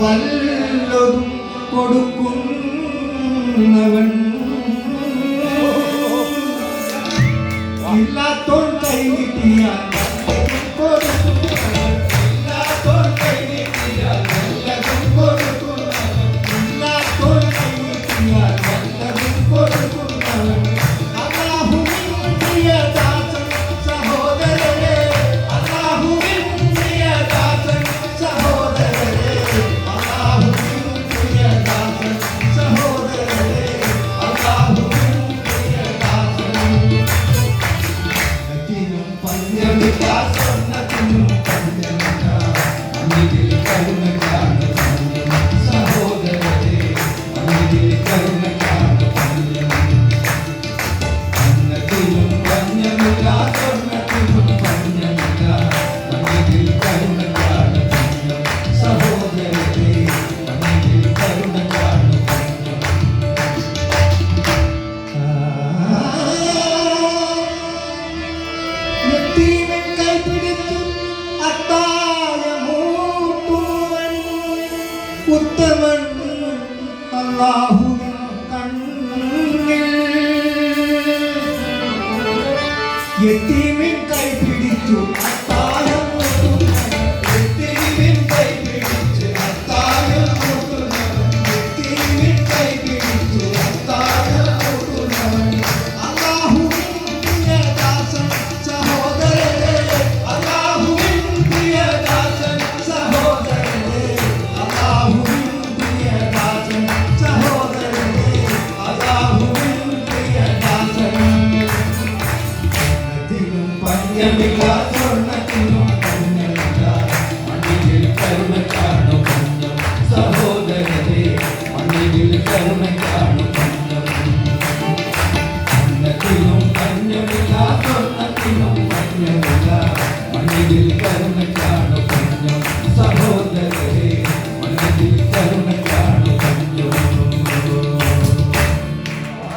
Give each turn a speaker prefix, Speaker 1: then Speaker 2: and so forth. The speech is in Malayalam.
Speaker 1: വല്ലതും കൊടുക്കുന്നവൻ. ഇല്ലാത്തോണ്ടായി കിട്ടിയ உத்தமன் அல்லாஹுவின் கண்ணில். எத்தீமின் മദ്യമില്ലാ സ്വർണത്തിനും കരുണ